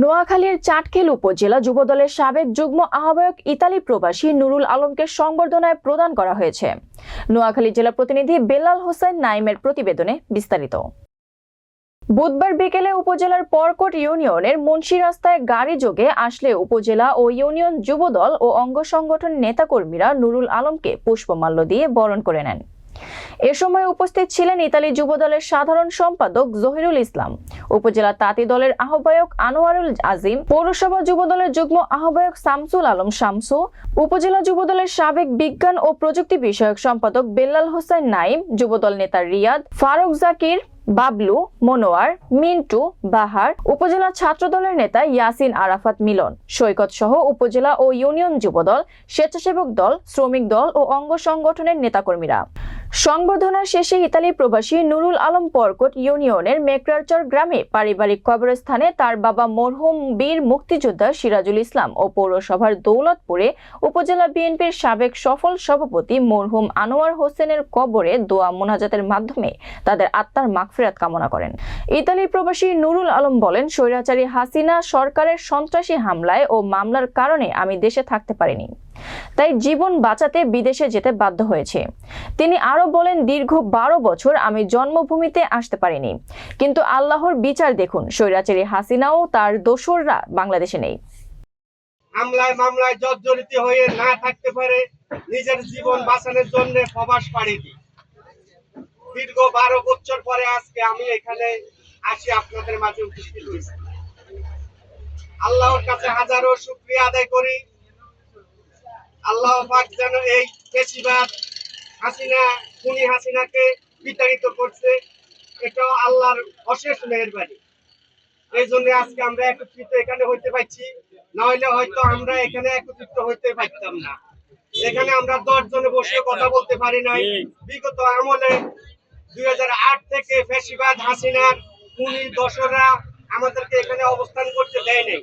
নোয়াখালীর চাটখিল উপজেলা যুবদলের সাবেক যুগ্ম আহ্বায়ক ইতালি প্রবাসী নুরুল আলমকে সংবর্ধনায় প্রদান করা হয়েছে। নোয়াখালী জেলা প্রতিনিধি বেলাল হোসেন নাইমের প্রতিবেদনে বিস্তারিত। বুধবার বিকেলে উপজেলার পরকট ইউনিয়নের মুন্সি রাস্তায় গাড়ি যোগে আসলে উপজেলা ও ইউনিয়ন যুবদল ও অঙ্গ সংগঠন নেতাকর্মীরা নুরুল আলমকে পুষ্পমাল্য দিয়ে বরণ করে নেন। এ সময় উপস্থিত ছিলেন ইতালি যুব দলের সাধারণ সম্পাদক জহিরুল ইসলাম, উপজেলা তাঁতি দলের আহ্বায়ক আনোয়ারুল আজিম, পৌরসভা যুব দলের যুগ্ম আহ্বায়ক শামসুল আলম শামসু, উপজেলা যুব দলের সাবেক বিজ্ঞান ও প্রযুক্তি বিষয়ক সম্পাদক বেল্লাল হোসেন নাইম যুবদল নেতা রিয়াদ, ফারুক জাকির বাবলু, মনোয়ার, মিন্টু, বাহার, উপজেলা ছাত্রদলের নেতা ইয়াসিন আরাফাত মিলন। সৈকত সহ উপজেলা ও ইউনিয়ন যুবদল, স্বেচ্ছাসেবক দল, শ্রমিক দল ও অঙ্গ সংগঠনের নেতাকর্মীরা। সংবর্ধনা শেষে ইতালি প্রবাসী নুরুল আলম পরকট ইউনিয়নের মেকরারচর গ্রামে পারিবারিক কবরস্থানে তার বাবা মরহুম বীর মুক্তিযোদ্ধা সিরাজুল ইসলাম ও পৌরসভার দৌলতপুরে উপজেলা বিএনপির সাবেক সফল সভাপতি মরহুম আনোয়ার হোসেনের কবরে দোয়া মোনাজাতের মাধ্যমে তাদের আত্মার মাগফিরাত কামনা করেন। ইতালি প্রবাসী নুরুল আলম বলেন, স্বৈরাচারী হাসিনা সরকারের সন্ত্রাসী হামলায় ও মামলার কারণে আমি দেশে থাকতে পারিনি। তাই জীবন বাঁচাতে বিদেশে যেতে বাধ্য হয়েছে। তিনি আরও বলেন, দীর্ঘ বারো বছর আমি জন্মভূমিতে আসতে পারিনি। কিন্তু আল্লাহর বিচার দেখুন, স্বৈরাচারী হাসিনাও তার দোসররা বাংলাদেশে নেই। হামলায় মামলায় জর্জরিত হয়ে না থাকতে পারে, নিজের জীবন বাঁচানোর জন্য প্রবাস পাড়ি দীর্ঘ বারো বছর পরে আজকে আমি এখানে আসি আপনাদের মাঝে উপস্থিত হয়েছি। আল্লাহর কাছে হাজারো শুক্রিয়া আদায় করি। আল্লাহ পাক যেন এই বেশিরভাগ হাসিনা খুনি হাসিনাকে বিতাড়িত করছে। এটা আল্লাহর অশেষ মেহরবানি। এই জন্য আজকে আমরা একত্রিত এখানে হইতে পারছি। নইলে হয়তো আমরা এখানে একত্রিত হইতে পারতাম না। এখানে আমরা দশ জনে বসে কথা বলতে পারি নাই। বিগত আমলে দুই হাজার আট থেকে ফেসিবাদ হাসিনার খুনি দশরা আমাদেরকে এখানে অবস্থান করতে দেয় নাই।